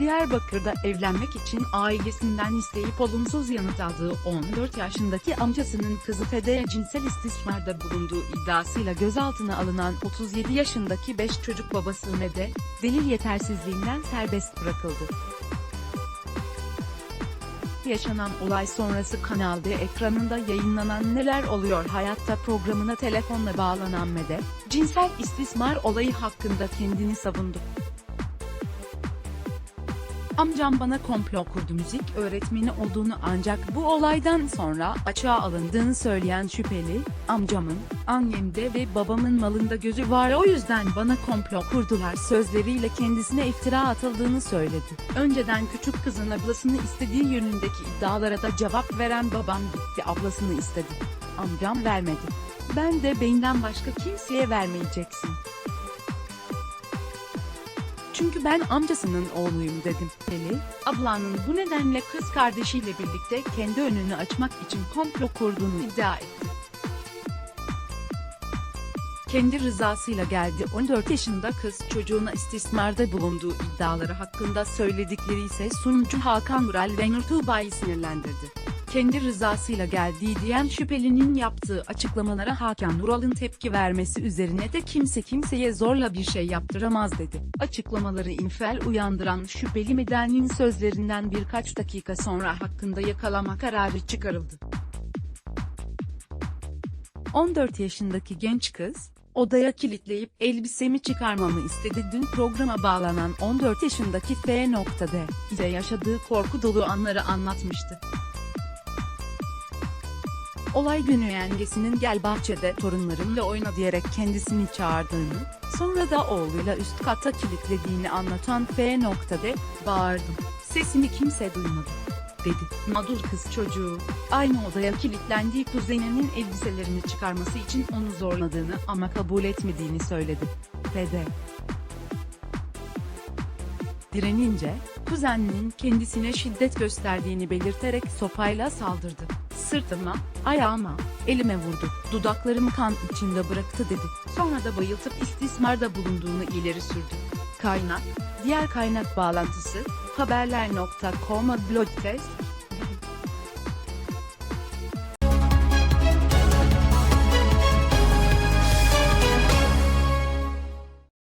Diyarbakır'da evlenmek için ailesinden isteyip olumsuz yanıt aldığı 14 yaşındaki amcasının kızı Fede'ye cinsel istismarda bulunduğu iddiasıyla gözaltına alınan 37 yaşındaki 5 çocuk babası Mede, delil yetersizliğinden serbest bırakıldı. Yaşanan olay sonrası Kanal D ekranında yayınlanan Neler Oluyor Hayatta programına telefonla bağlanan Mede, cinsel istismar olayı hakkında kendini savundu. Amcam bana komplo kurdu müzik öğretmeni olduğunu ancak bu olaydan sonra açığa alındığını söyleyen şüpheli, amcamın, annemde ve babamın malında gözü var o yüzden bana komplo kurdular sözleriyle kendisine iftira atıldığını söyledi. Önceden küçük kızın ablasını istediği yönündeki iddialara da cevap veren babam gitti ablasını istedi. Amcam vermedi. Ben de benden başka kimseye vermeyeceksin. Çünkü ben amcasının oğluyum dedim. Eli, ablanın bu nedenle kız kardeşiyle birlikte kendi önünü açmak için komplo kurduğunu iddia etti. Kendi rızasıyla geldi 14 yaşında kız çocuğuna istismarda bulunduğu iddiaları hakkında söyledikleri ise sunucu Hakan Vural ve Nur Tuğba'yı sinirlendirdi. Kendi rızasıyla geldiği diyen şüphelinin yaptığı açıklamalara Hakan Vural'ın tepki vermesi üzerine de kimse kimseye zorla bir şey yaptıramaz dedi. Açıklamaları infel uyandıran şüpheli Meden'in sözlerinden birkaç dakika sonra hakkında yakalama kararı çıkarıldı. 14 yaşındaki genç kız, odaya kilitleyip elbisemi çıkarmamı istedi. Dün programa bağlanan 14 yaşındaki F.D. ise yaşadığı korku dolu anları anlatmıştı. Olay günü yengesinin gel bahçede torunlarımla oyna diyerek kendisini çağırdığını, sonra da oğluyla üst kata kilitlediğini anlatan F.D. bağırdım. Sesini kimse duymadı dedi. Mağdur kız çocuğu, aynı odaya kilitlendiği kuzeninin elbiselerini çıkarması için onu zorladığını ama kabul etmediğini söyledi. Fede. Direnince, kuzeninin kendisine şiddet gösterdiğini belirterek sopayla saldırdı. Sırtıma, ayağıma, elime vurdu, dudaklarımı kan içinde bıraktı dedi. Sonra da bayıltıp istismarda bulunduğunu ileri sürdü. Kaynak, diğer kaynak bağlantısı, test,